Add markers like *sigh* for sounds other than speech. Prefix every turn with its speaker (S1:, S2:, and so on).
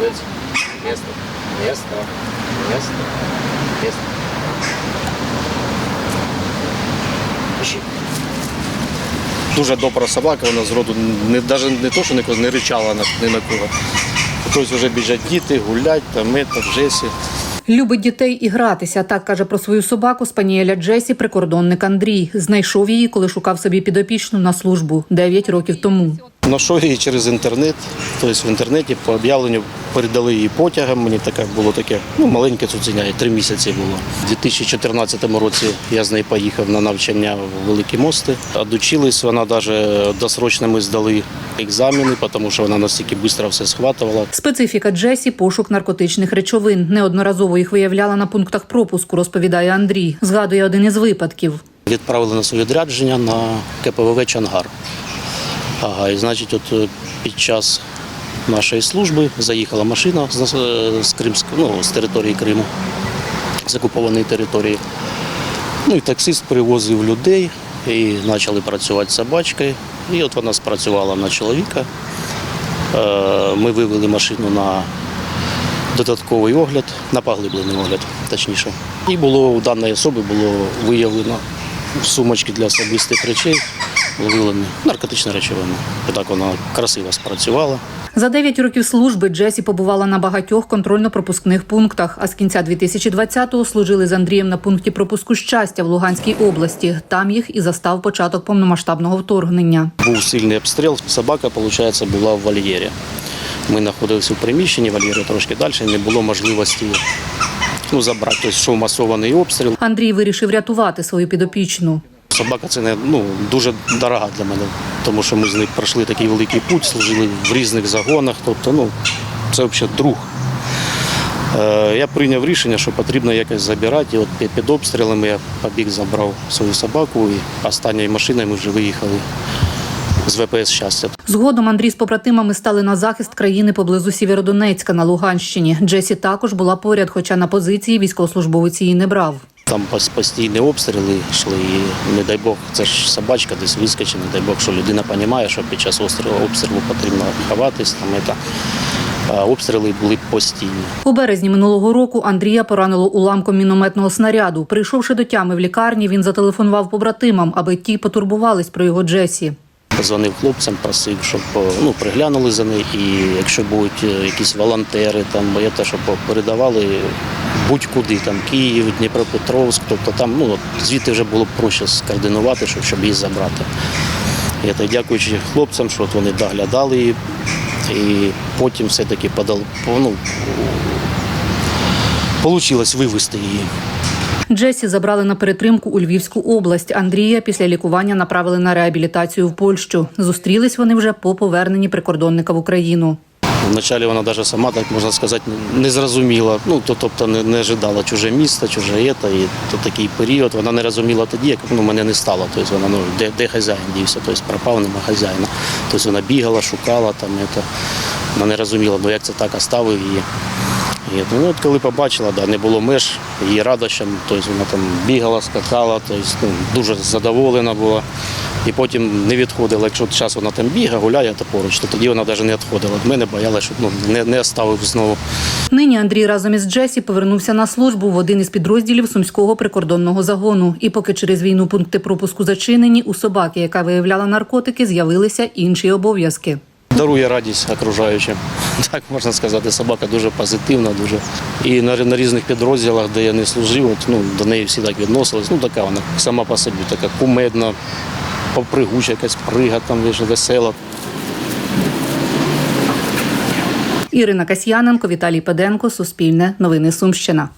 S1: Молодець. Место. Место. Место. Место. Ищи. Дуже добра собака, вона зроду не, навіть не то, що ніколи не ричала на, ні на кого. Хтось вже біжать діти, гулять, там, это, Джесі.
S2: Любить дітей і гратися. Так каже про свою собаку спаніеля Джесі прикордонник Андрій. Знайшов її, коли шукав собі підопічну на службу 9 років тому.
S1: Знайшов її через інтернет. Тобто в інтернеті по об'явленню передали її потягом. Мені таке було таке, ну, маленьке цуценя, три місяці було. У 2014 році я з нею поїхав на навчання в Великі Мости. Одучилась вона навіть досрочно ми здали екзамени, тому що вона настільки швидко все схватувала.
S2: Специфіка Джесі пошук наркотичних речовин. Неодноразово їх виявляла на пунктах пропуску, розповідає Андрій. Згадує один із випадків.
S1: Відправили нас у відрядження на КПВВ Чангар. Ага, і значить, от е, під час нашої служби заїхала машина з, е, з Кримської, ну, з території Криму, з окупованої території. Ну і таксист привозив людей і почали працювати з собачкою. І от вона спрацювала на чоловіка. Е, Ми вивели машину на додатковий огляд, на поглиблений огляд, точніше. І було у даної особи було виявлено сумочки для особистих речей виявлені наркотичні речовини. Так вона красиво спрацювала.
S2: За 9 років служби Джесі побувала на багатьох контрольно-пропускних пунктах. А з кінця 2020-го служили з Андрієм на пункті пропуску щастя в Луганській області. Там їх і застав початок повномасштабного вторгнення.
S1: Був сильний обстріл. Собака, виходить, була в вольєрі. Ми знаходилися в приміщенні, вольєру трошки далі, не було можливості ну, забрати. Тобто йшов масований обстріл.
S2: Андрій вирішив рятувати свою підопічну.
S1: Собака це ну дуже дорога для мене, тому що ми з ним пройшли такий великий путь, служили в різних загонах. Тобто, ну це взагалі друг. Е, я прийняв рішення, що потрібно якось забирати. І от під обстрілами я побіг, забрав свою собаку і останньою машиною ми вже виїхали з ВПС щастя.
S2: Згодом Андрій з побратимами стали на захист країни поблизу Сєвєродонецька на Луганщині. Джесі також була поряд, хоча на позиції військовослужбовець її не брав.
S1: Там постійні обстріли йшли, і не дай Бог, це ж собачка десь вискочить, не дай Бог, що людина розуміє, що під час обстрілу, потрібно ховатись. Там. А обстріли були постійні.
S2: У березні минулого року Андрія поранило уламком мінометного снаряду. Прийшовши до тями в лікарні, він зателефонував побратимам, аби ті потурбувались про його Джесі.
S1: Позвонив хлопцям, просив, щоб ну, приглянули за нею. І якщо будуть е, якісь волонтери, там, я те, щоб передавали будь-куди, там Київ, Дніпропетровськ, тобто там ну, звідти вже було б проще скоординувати, щоб, щоб її забрати. Я так дякуючи хлопцям, що от вони доглядали її, і потім все-таки подали, ну, вийшло вивезти її.
S2: Джесі забрали на перетримку у Львівську область. Андрія після лікування направили на реабілітацію в Польщу. Зустрілись вони вже по поверненні прикордонника в Україну.
S1: Вначалі вона навіть сама, так можна сказати, не зрозуміла. Ну, то, тобто не, не ожидала чуже місто, чуже ета. І то такий період вона не розуміла тоді, як ну, мене не стало. Тобто вона, ну, де, де хазяїн дівся, тобто пропав, нема хазяїна. Тобто вона бігала, шукала там, ета. вона не розуміла, ну як це так оставив її. Ну, от коли побачила, да, не було меж, її радощам, тобто вона там бігала, скакала, тобто, ну, дуже задоволена була. І потім не відходила. Якщо час вона там бігає, гуляє то поруч, то тоді вона навіть не відходила. Від мене боялася, щоб ну, не, не оставив знову.
S2: Нині Андрій разом із Джесі повернувся на службу в один із підрозділів сумського прикордонного загону. І поки через війну пункти пропуску зачинені, у собаки, яка виявляла наркотики, з'явилися інші обов'язки.
S1: Дарує радість окружаючим. *laughs* Так можна сказати, собака дуже позитивна, дуже. І на, на різних підрозділах, де я не служив, от, ну, до неї всі так відносились. Ну, така вона сама по собі, така кумедна, попригуча, якась прига, там весела.
S2: Ірина Касьяненко, Віталій Педенко, Суспільне, Новини Сумщина.